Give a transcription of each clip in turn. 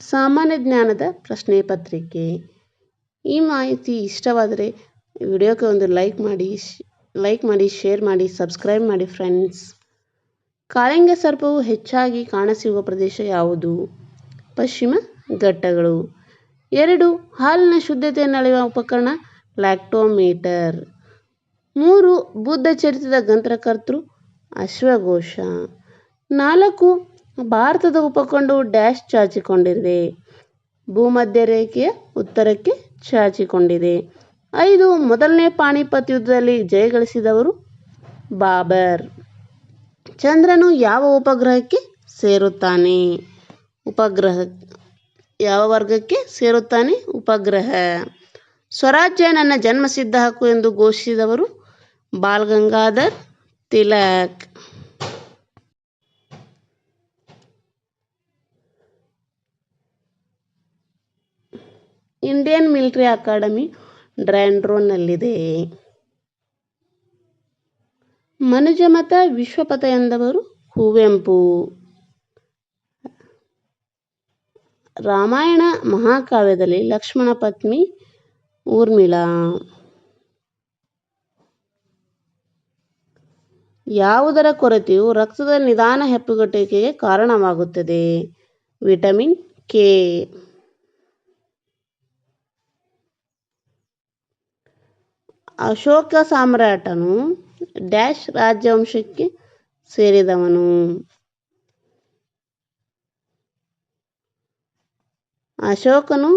ಸಾಮಾನ್ಯ ಜ್ಞಾನದ ಪ್ರಶ್ನೆ ಪತ್ರಿಕೆ. ಈ ಮಾಹಿತಿ ಇಷ್ಟವಾದರೆ ವಿಡಿಯೋಕ್ಕೆ ಒಂದು ಲೈಕ್ ಮಾಡಿ ಲೈಕ್ ಮಾಡಿ, ಶೇರ್ ಮಾಡಿ, ಸಬ್ಸ್ಕ್ರೈಬ್ ಮಾಡಿ ಫ್ರೆಂಡ್ಸ್. ಕಾಳಿಂಗ ಸರ್ಪವು ಹೆಚ್ಚಾಗಿ ಕಾಣಸಿಗುವ ಪ್ರದೇಶ ಯಾವುದು? ಪಶ್ಚಿಮ ಘಟ್ಟಗಳು. ಎರಡು, ಹಾಲಿನ ಶುದ್ಧತೆಯನ್ನು ಅಳೆಯುವ ಉಪಕರಣ ಲ್ಯಾಕ್ಟೋಮೀಟರ್. ಮೂರು, ಬುದ್ಧ ಚರಿತ್ರದ ಗ್ರಂಥಕರ್ತೃ ಅಶ್ವಘೋಷ. ನಾಲ್ಕು ಭಾರತದ ಉಪಖಂಡವು ಡ್ಯಾಶ್ ಚಾಚಿಕೊಂಡಿದೆ. ಭೂಮಧ್ಯ ರೇಖೆಯ ಉತ್ತರಕ್ಕೆ ಚಾಚಿಕೊಂಡಿದೆ. ಐದು, ಮೊದಲನೇ ಪಾಣಿಪತ್ ಯುದ್ಧದಲ್ಲಿ ಜಯಗಳಿಸಿದವರು ಬಾಬರ್. ಚಂದ್ರನು ಯಾವ ಉಪಗ್ರಹಕ್ಕೆ ಸೇರುತ್ತಾನೆ? ಉಪಗ್ರಹ, ಯಾವ ವರ್ಗಕ್ಕೆ ಸೇರುತ್ತಾನೆ ಉಪಗ್ರಹ? ಸ್ವರಾಜ್ಯ ನನ್ನ ಜನ್ಮಸಿದ್ಧ ಹಕ್ಕು ಎಂದು ಘೋಷಿಸಿದವರು Bal Gangadhar Tilak. Indian military academy ಡ್ರ್ಯಾಂಡ್ರೋನ್ನಲ್ಲಿದೆ ಮನುಜಮತ ವಿಶ್ವಪಥ ಎಂದವರು ಕುವೆಂಪು ರಾಮಾಯಣ ಮಹಾಕಾವ್ಯದಲ್ಲಿ ಲಕ್ಷ್ಮಣ ಪತ್ನಿ ಊರ್ಮಿಳಾ. ಯಾವುದರ ಕೊರತೆಯು ರಕ್ತದ ನಿಧಾನ ಹೆಪ್ಪುಗಟ್ಟುವಿಕೆಗೆ ಕಾರಣವಾಗುತ್ತದೆ. Vitamin K. ಅಶೋಕ ಸಾಮ್ರಾಟನು ಡ್ಯಾಶ್ ರಾಜವಂಶಕ್ಕೆ ಸೇರಿದವನು. ಅಶೋಕನು,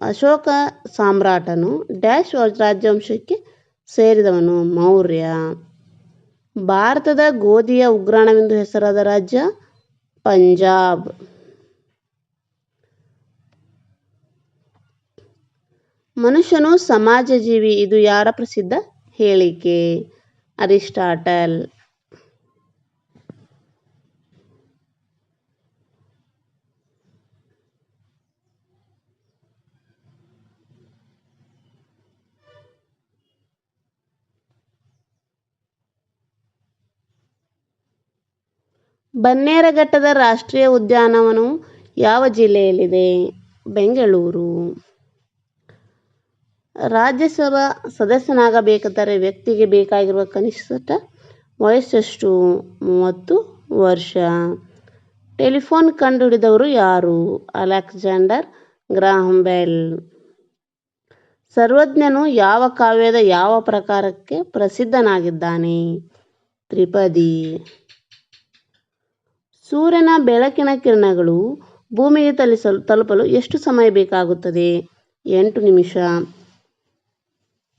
ಅಶೋಕ ಸಾಮ್ರಾಟನು ಡ್ಯಾಶ್ ರಾಜವಂಶಕ್ಕೆ ಸೇರಿದವನು. ಮೌರ್ಯ. ಭಾರತದ ಗೋಧಿಯ ಉಗ್ರಾಣವೆಂದು ಹೆಸರಾದ ರಾಜ್ಯ ಪಂಜಾಬ್. ಮನುಷ್ಯನು ಸಮಾಜ ಜೀವಿ ಇದು ಯಾರ ಪ್ರಸಿದ್ಧ? ಹೇಳಿಕೆ. ಅರಿಸ್ಟಾಟಲ್. ಬನ್ನೇರಘಟ್ಟದ ರಾಷ್ಟ್ರೀಯ ಉದ್ಯಾನವನವು ಯಾವ ಜಿಲ್ಲೆಯಲ್ಲಿದೆ? ಬೆಂಗಳೂರು. ರಾಜ್ಯಸಭಾ ಸದಸ್ಯನಾಗಬೇಕಾದರೆ ವ್ಯಕ್ತಿಗೆ ಬೇಕಾಗಿರುವ ಕನಿಷ್ಠ ವಯಸ್ಸೆಷ್ಟು? ಮೂವತ್ತು ವರ್ಷ. ಟೆಲಿಫೋನ್ ಕಂಡುಹಿಡಿದವರು ಯಾರು? ಅಲೆಕ್ಸಾಂಡರ್ ಗ್ರಾಹಂ ಬೆಲ್ ಸರ್ವಜ್ಞನು ಯಾವ ಕಾವ್ಯದ ಯಾವ ಪ್ರಕಾರಕ್ಕೆ ಪ್ರಸಿದ್ಧನಾಗಿದ್ದಾನೆ? ತ್ರಿಪದಿ. ಸೂರ್ಯನ ಬೆಳಕಿನ ಕಿರಣಗಳು ಭೂಮಿಗೆ ತಲಿಸಲು ತಲುಪಲು ಎಷ್ಟು ಸಮಯ ಬೇಕಾಗುತ್ತದೆ? ಎಂಟು ನಿಮಿಷ.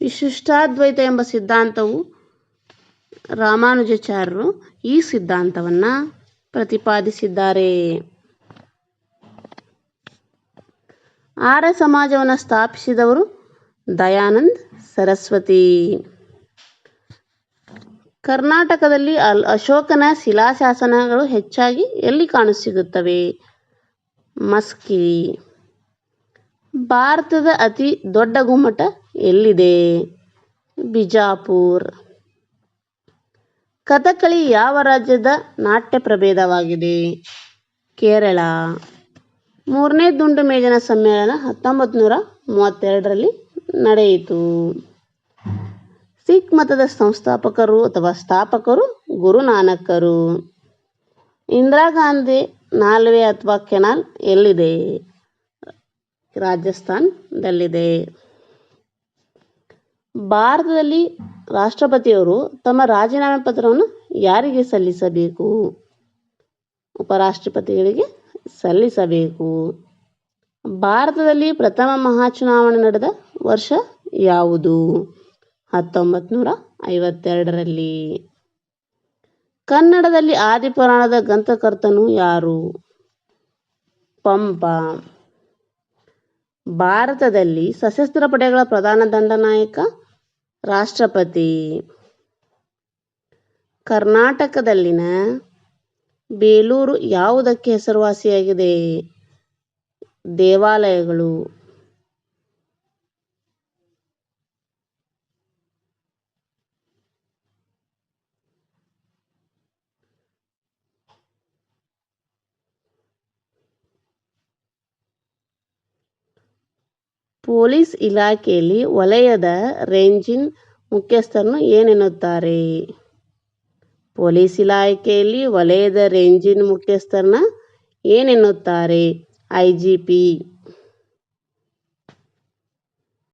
ವಿಶಿಷ್ಟಾದ್ವೈತ ಎಂಬ ಸಿದ್ಧಾಂತವು ರಾಮಾನುಜಾಚಾರ್ಯರು ಈ ಸಿದ್ಧಾಂತವನ್ನು ಪ್ರತಿಪಾದಿಸಿದ್ದಾರೆ. ಆರ್ಯ ಸಮಾಜವನ್ನು ಸ್ಥಾಪಿಸಿದವರು ದಯಾನಂದ್ ಸರಸ್ವತಿ. ಕರ್ನಾಟಕದಲ್ಲಿ ಅಲ್ ಅಶೋಕನ ಶಿಲಾಶಾಸನಗಳು ಹೆಚ್ಚಾಗಿ ಎಲ್ಲಿ ಕಾಣಸಿಗುತ್ತವೆ? ಮಸ್ಕಿ. ಭಾರತದ ಅತಿ ದೊಡ್ಡ ಗುಮ್ಮಟ ಎಲ್ಲಿದೆ? ಬಿಜಾಪುರ್. ಕಥಕಳಿ ಯಾವ ರಾಜ್ಯದ ನಾಟ್ಯ ಪ್ರಭೇದವಾಗಿದೆ? ಕೇರಳ. ಮೂರನೇ ದುಂಡು ಮೇಜಿನ ಸಮ್ಮೇಳನ ಹತ್ತೊಂಬತ್ತು ನೂರ ಮೂವತ್ತೆರಡರಲ್ಲಿ ನಡೆಯಿತು. ಸಿಖ್ ಮತದ ಸಂಸ್ಥಾಪಕರು ಅಥವಾ ಸ್ಥಾಪಕರು ಗುರುನಾನಕರು. ಇಂದಿರಾ ಗಾಂಧಿ ನಾಲ್ವೆ ಅಥವಾ ಕೆನಾಲ್ ಎಲ್ಲಿದೆ? ರಾಜಸ್ಥಾನದಲ್ಲಿದೆ. ಭಾರತದಲ್ಲಿ ರಾಷ್ಟ್ರಪತಿಯವರು ತಮ್ಮ ರಾಜೀನಾಮೆ ಪತ್ರವನ್ನು ಯಾರಿಗೆ ಸಲ್ಲಿಸಬೇಕು? ಉಪರಾಷ್ಟ್ರಪತಿಗಳಿಗೆ ಸಲ್ಲಿಸಬೇಕು. ಭಾರತದಲ್ಲಿ ಪ್ರಥಮ ಮಹಾಚುನಾವಣೆ ನಡೆದ ವರ್ಷ ಯಾವುದು? ಹತ್ತೊಂಬತ್ತು ನೂರ ಐವತ್ತೆರಡರಲ್ಲಿ ಕನ್ನಡದಲ್ಲಿ ಆದಿಪುರಾಣದ ಗ್ರಂಥಕರ್ತನು ಯಾರು? ಪಂಪ. ಭಾರತದಲ್ಲಿ ಸಶಸ್ತ್ರ ಪಡೆಗಳ ಪ್ರಧಾನ ದಂಡನಾಯಕ ರಾಷ್ಟ್ರಪತಿ. ಕರ್ನಾಟಕದಲ್ಲಿನ ಬೇಲೂರು ಯಾವುದಕ್ಕೆ ಹೆಸರುವಾಸಿಯಾಗಿದೆ? ದೇವಾಲಯಗಳು. ಪೊಲೀಸ್ ಇಲಾಖೆಯಲ್ಲಿ ವಲಯದ ರೇಂಜಿನ್ ಮುಖ್ಯಸ್ಥರನ್ನು ಏನೆನ್ನುತ್ತಾರೆ? ಪೊಲೀಸ್ ಇಲಾಖೆಯಲ್ಲಿ ವಲಯದ ರೇಂಜಿನ್ ಮುಖ್ಯಸ್ಥರನ್ನ ಏನೆನ್ನುತ್ತಾರೆ? I G P